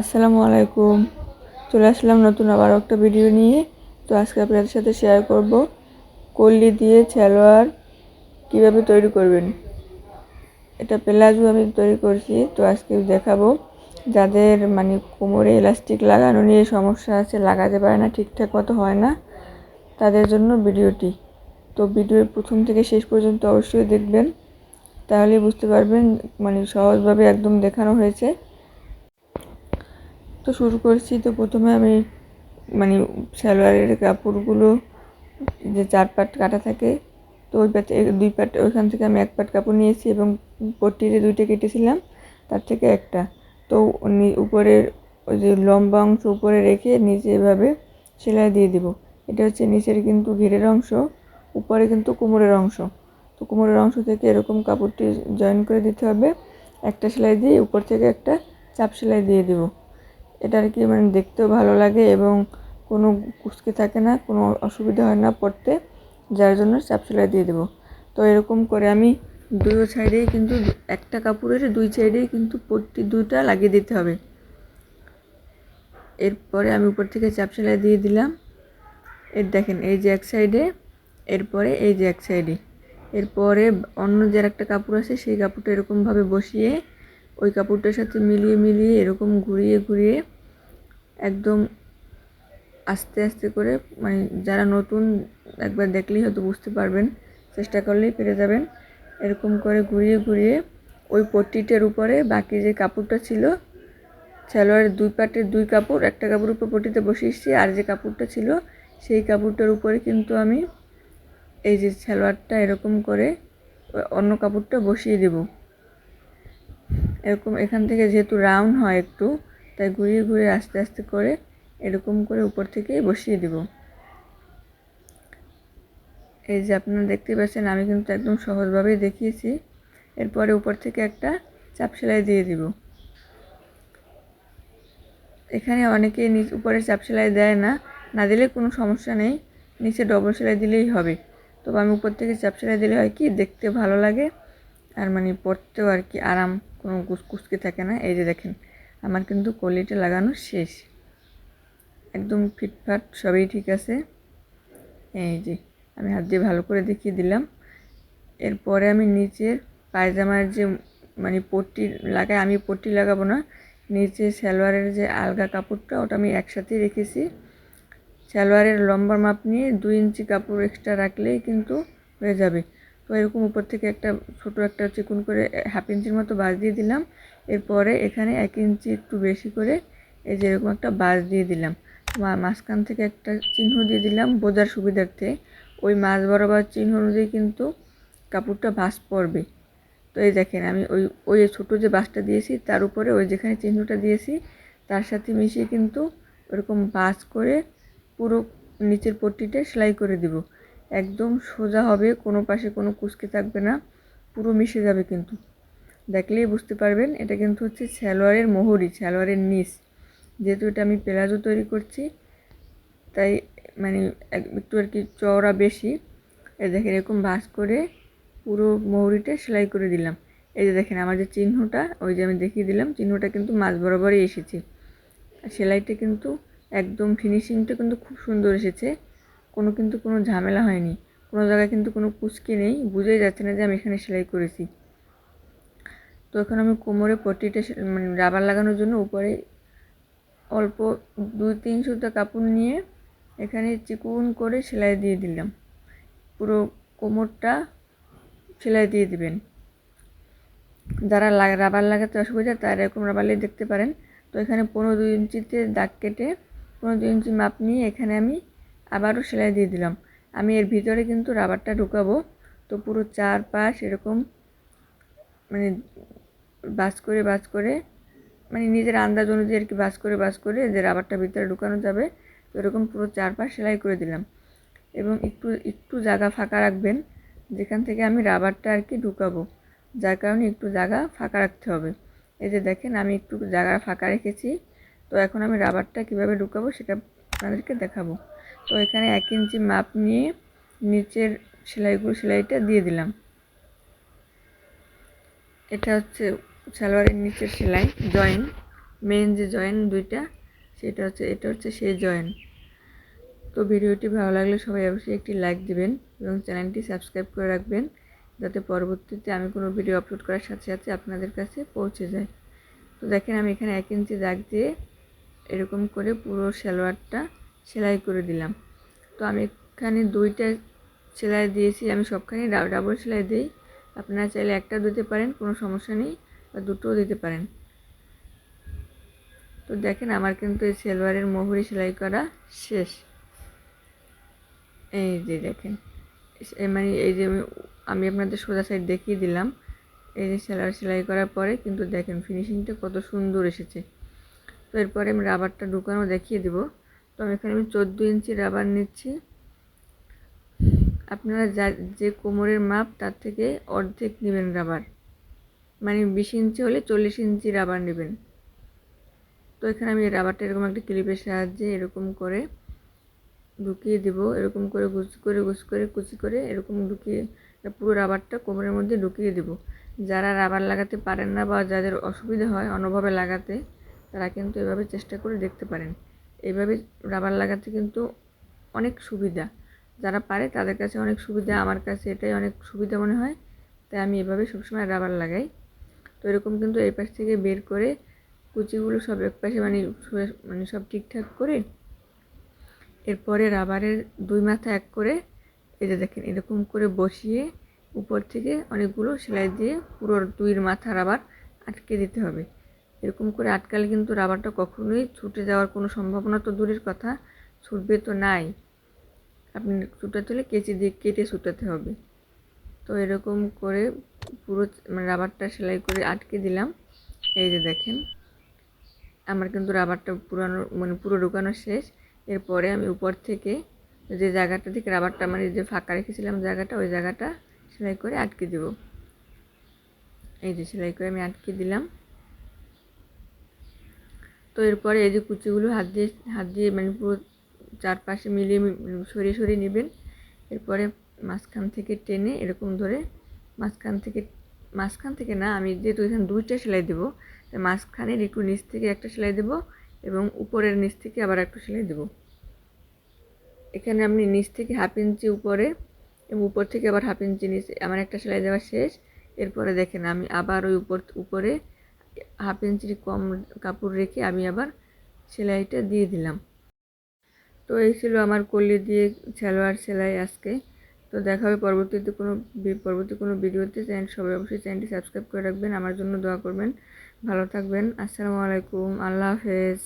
আসসালামু আলাইকুম। চলে আসলাম নতুন আবার একটা ভিডিও নিয়ে। তো আজকে আপনাদের সাথে শেয়ার করব কল্লি দিয়ে ছেলোয়ার কীভাবে তৈরি করবেন। এটা প্লাজো আমি তৈরি করছি, তো আজকে দেখাবো। যাদের মানে কোমরে ইলাস্টিক লাগানো নিয়ে সমস্যা আছে, লাগাতে পারে না, ঠিকঠাক মতো হয় না, তাদের জন্য ভিডিওটি। তো ভিডিওর প্রথম থেকে শেষ পর্যন্ত অবশ্যই দেখবেন। তাহলেই বুঝতে পারবেন মানে সহজভাবে একদম দেখানো হয়েছে। তো শুরু করছি তো প্রথমে আমি মানে সালোয়ারের কাপড়গুলো যে চার পাট কাটা থাকে, তো ওই পাট দুই পাট, ওইখান থেকে আমি এক পাট কাপড় নিয়েছি এবং পট্টিরে দুইটা কেটেছিলাম, তার থেকে একটা। তো উপরের ওই যে লম্বা অংশ উপরে রেখে নিচে এভাবে সেলাই দিয়ে দিব। এটা হচ্ছে নিচের কিন্তু ঘেরের অংশ, উপরে কিন্তু কোমরের অংশ। তো কোমরের অংশ থেকে এরকম কাপড়টি জয়েন করে দিতে হবে। একটা সেলাই দিয়ে উপর থেকে একটা চাপ সেলাই দিয়ে দেবো। এটা আর কি মানে দেখতেও ভালো লাগে এবং কোনো কুচকে থাকে না, কোনো অসুবিধা হয় না পড়তে, যার জন্য চাপ সেলাই দিয়ে দেবো। তো এরকম করে আমি দুই সাইডেই কিন্তু একটা কাপড়ের দুই সাইডেই কিন্তু পট্টি দুইটা লাগিয়ে দিতে হবে। এরপরে আমি উপর থেকে চাপ সেলাই দিয়ে দিলাম। এর দেখেন, এই যে এক সাইডে, এরপরে এই যে এক সাইডে। এরপরে অন্য যে একটা কাপড় আছে, সেই কাপড়টা এরকমভাবে বসিয়ে ওই কাপড়টার সাথে মিলিয়ে মিলিয়ে এরকম ঘুরিয়ে ঘুরিয়ে একদম আস্তে আস্তে করে মানে যারা নতুন একবার দেখলেই হয়তো বুঝতে পারবেন, চেষ্টা করলেই পেরে যাবেন। এরকম করে ঘুরিয়ে ঘুরিয়ে ওই পট্টিটার উপরে বাকি যে কাপড়টা ছিল, সালোয়ারের দুই পাটের দুই কাপড়, একটা কাপড় উপর পট্টিতে বসিয়েছি আর যে কাপড়টা ছিল, সেই কাপড়টার উপরে কিন্তু আমি এই যে সালোয়ারটা এরকম করে অন্য কাপড়টা বসিয়ে দেব। এরকম এখান থেকে যেহেতু রাউন্ড হয় একটু তাই ঘুরিয়ে ঘুরিয়ে আস্তে আস্তে করে এরকম করে উপর থেকে বসিয়ে দেব। এই যে আপনারা দেখতে পাচ্ছেন, আমি কিন্তু একদম সহজভাবেই দেখিয়েছি। এরপরে উপর থেকে একটা চাপ সেলাই দিয়ে দিব। এখানে অনেকেই নিচ, উপরে চাপ সেলাই দেয় না। না দিলে কোনো সমস্যা নেই। নিচে ডবল সেলাই দিলেই হবে। তবে আমি উপর থেকে চাপ সেলাই দিলে হয় কি, দেখতে ভালো লাগে। আর মানে পরতেও আর কি আরাম, কোনো কুচকুচকে থাকে না। এই যে দেখেন আমার কিন্তু কলিটা লাগানো শেষ। একদম ফিটফাট, সবই ঠিক আছে। এই যে, আমি হাত দিয়ে ভালো করে দেখিয়ে দিলাম। এরপরে আমি নিচের পায়জামার যে মানে পট্টি লাগাই, আমি পট্টি লাগাবো না। নিচে সালোয়ারের যে আলগা কাপড়টা, ওটা আমি একসাথেই রেখেছি। সালোয়ারের লম্বা মাপ নিয়ে দুই ইঞ্চি কাপড় এক্সট্রা রাখলেই কিন্তু হয়ে যাবে। তো এরকম উপর থেকে একটা ছোট একটা চিকুন করে হাফ ইঞ্চির মতো বাজ দিয়ে দিলাম। এরপরে এখানে এক ইঞ্চি একটু বেশি করে এই যে এরকম একটা বাজ দিয়ে দিলাম। মাঝখান থেকে একটা চিহ্ন দিয়ে দিলাম বোঝার সুবিধার্থে। ওই মাছ বরাবর চিহ্ন অনুযায়ী কিন্তু কাপড়টা ভাঁজ পড়বে। তো এই দেখেন, আমি ওই ওই ছোটো যে বাসটা দিয়েছি, তার উপরে ওই যেখানে চিহ্নটা দিয়েছি, তার সাথে মিশিয়ে কিন্তু ওরকম বাস করে পুরো নিচের পট্টিটা সেলাই করে দিব। একদম সোজা হবে, কোনো পাশে কোনো কুচকে থাকবে না, পুরো মিশে যাবে কিন্তু। দেখলেই বুঝতে পারবেন, এটা কিন্তু হচ্ছে সালোয়ারের মোহরি, সালোয়ারের নিচ। যেহেতু এটা আমি প্লাজো তৈরি করছি, তাই মানে একটু আর কি চওড়া বেশি। এই দেখেন, এরকম ভাঁজ করে পুরো মৌরিটা সেলাই করে দিলাম। এই যে দেখেন, আমার যে চিহ্নটা, ওই যে আমি দেখিয়ে দিলাম, চিহ্নটা কিন্তু মাছ বরাবরই এসেছে। সেলাইটা কিন্তু একদম ফিনিশিংটা কিন্তু খুব সুন্দর এসেছে। কোনো কিন্তু কোনো ঝামেলা হয়নি। কোনো জায়গায় কিন্তু কোনো কুচকি নেই। বুঝেই যাচ্ছে না যে আমি এখানে সেলাই করেছি। তো এখন আমি কোমরে পট্টিটা মানে রাবার লাগানোর জন্য উপরে অল্প দুই, তিন সুতা কাপড় নিয়ে এখানে চিকুন করে সেলাই দিয়ে দিলাম। পুরো কোমরটা সেলাই দিয়ে দিবেন। যারা রাবার লাগাতে অসুবিধা, তারা এরকম রাবারই দেখতে পারেন। তো এখানে পনেরো দুই ইঞ্চিতে দাগ কেটে পনেরো দুই ইঞ্চি মাপ নিয়ে এখানে আমি আবারও সেলাই দিয়ে দিলাম। আমি এর ভিতরে কিন্তু রাবারটা ঢুকাবো। তো পুরো চারপাশ এরকম মানে বাস করে বাস করে মানে নিজের আন্দাজ অনুযায়ী আর কি বাস করে বাস করে যে রাবারটা ভিতরে ঢুকানো যাবে, তো এরকম পুরো চারপাশ সেলাই করে দিলাম। এবং একটু একটু জায়গা ফাঁকা রাখবেন, যেখান থেকে আমি রাবারটা আর কি ঢুকাবো। যার কারণে একটু জায়গা ফাঁকা রাখতে হবে। এই যে দেখেন, আমি একটু জায়গা ফাঁকা রেখেছি। তো এখন আমি রাবারটা কীভাবে ঢুকাবো সেটা আপনাদেরকে দেখাবো। তো এখানে এক ইঞ্চি মাপ নিয়ে নিচের সেলাইগুলো, সেলাইটা দিয়ে দিলাম। এটা হচ্ছে সালোয়ারের নিচের সেলাই, জয়েন মেন যে জয়েন দুইটা, সেটা হচ্ছে, এটা হচ্ছে সেই জয়েন। তো ভিডিওটি ভালো লাগলে সবাই অবশ্যই একটি লাইক দিবেন এবং চ্যানেলটি সাবস্ক্রাইব করে রাখবেন, যাতে পরবর্তীতে আমি কোনো ভিডিও আপলোড করার সাথে সাথে আপনাদের কাছে পৌঁছে যায়। তো দেখেন আমি এখানে এক ইঞ্চি দাগ দিয়ে এরকম করে পুরো সালোয়ারটা সেলাই করে দিলাম। তো আমি এখানে দুইটা সেলাই দিয়েছি, আমি সবখানে ডাবল সেলাই দিই। আপনারা চাইলে একটা দিতে পারেন, কোনো সমস্যা নেই। বা দুটোও দিতে পারেন। তো দেখেন আমার কিন্তু এই সেলোয়ারের মোহরি সেলাই করা শেষ। এই যে দেখেন মানে এই যে আমি আপনাদের সোজা সাইড দেখিয়ে দিলাম। এই যে সেলার সেলাই করার পরে কিন্তু দেখেন ফিনিশিংটা কত সুন্দর এসেছে। তো এরপরে আমি রাবারটা ঢুকানো দেখিয়ে দেব। তো আমি এখানে আমি চোদ্দ ইঞ্চি রাবার নিচ্ছি। আপনারা যা, যে কোমরের মাপ তার থেকে অর্ধেক নেবেন রাবার মানে বিশ ইঞ্চি হলে চল্লিশ ইঞ্চি রাবার নেবেন। তো এখানে আমি রাবারটা এরকম একটা ক্লিপের সাহায্যে এরকম করে ঢুকিয়ে দেব। এরকম করে গুছি করে গুছি করে, কুচি করে এরকম ঢুকিয়ে পুরো রাবারটা কোমরের মধ্যে ঢুকিয়ে দেব। যারা রাবার লাগাতে পারেন না বা যাদের অসুবিধা হয় অন্যভাবে লাগাতে, তারা কিন্তু এভাবে চেষ্টা করে দেখতে পারেন। এইভাবে রাবার লাগাতে কিন্তু অনেক সুবিধা। যারা পারে তাদের কাছে অনেক সুবিধা, আমার কাছে এটাই অনেক সুবিধা মনে হয়। তাই আমি এভাবে সবসময় রাবার লাগাই। তো এরকম কিন্তু এই পাশ থেকে বের করে কুচিগুলো সব এক পাশে মানে মানে সব ঠিকঠাক করে এরপরে রাবারের দুই মাথা এক করে যে দেখেন, এরকম করে বসিয়ে উপর থেকে অনেকগুলো সেলাই দিয়ে পুরো দুইয়ের মাথা রাবার আটকে দিতে হবে। এরকম করে আটকালে কিন্তু রাবারটা কখনোই ছুটে যাওয়ার কোনো সম্ভাবনা তো দূরের কথা, ছুটবে তো নাই। আপনি ছুটাতে হলে কেচি দিয়ে কেটে ছুটাতে হবে। তো এরকম করে পুরো মানে রাবারটা সেলাই করে আটকে দিলাম। এই যে দেখেন, আমার কিন্তু রাবারটা পুরানো মানে পুরো ঢুকানো শেষ। এরপরে আমি উপর থেকে যে জায়গাটা থেকে রাবারটা মানে যে ফাঁকা রেখেছিলাম জায়গাটা, ওই জায়গাটা সেলাই করে আটকে দেব। এই যে সেলাই করে আমি আটকে দিলাম। তো এরপরে এই যে কুচিগুলো হাত দিয়ে হাত দিয়ে মানে পুরো চারপাশে মিলিয়ে, সরিয়ে সরিয়ে নেবেন। এরপরে মাঝখান থেকে টেনে এরকম ধরে মাঝখান থেকে মাঝখান থেকে না, আমি যেহেতু এখানে দুইটা সেলাই দেবো, তাই মাঝখানের একটু নিচ থেকে একটা সেলাই দেবো এবং উপরের নিচ থেকে আবার একটা সেলাই দেবো। এখানে আপনি নিচ থেকে হাফ ইঞ্চি উপরে এবং উপর থেকে আবার হাফ ইঞ্চি নিচে, আমার একটা সেলাই দেওয়া শেষ। এরপরে দেখেন আমি আবার ওই উপর, উপরে হাফ ইঞ্চির কম কাপড় রেখে আমি আবার সেলাইটা দিয়ে দিলাম। তো এই ছিল আমার কলি দিয়ে, সালোয়ার সেলাই আজকে। তো দেখা হবে পরবর্তীতে কোনো পরবর্তী কোনো ভিডিওতে। চ্যানেল সবাই অবশ্যই চ্যানেলটি সাবস্ক্রাইব করে রাখবেন। আমার জন্য দোয়া করবেন। ভালো থাকবেন। আসসালামু আলাইকুম। আল্লাহ হাফেজ।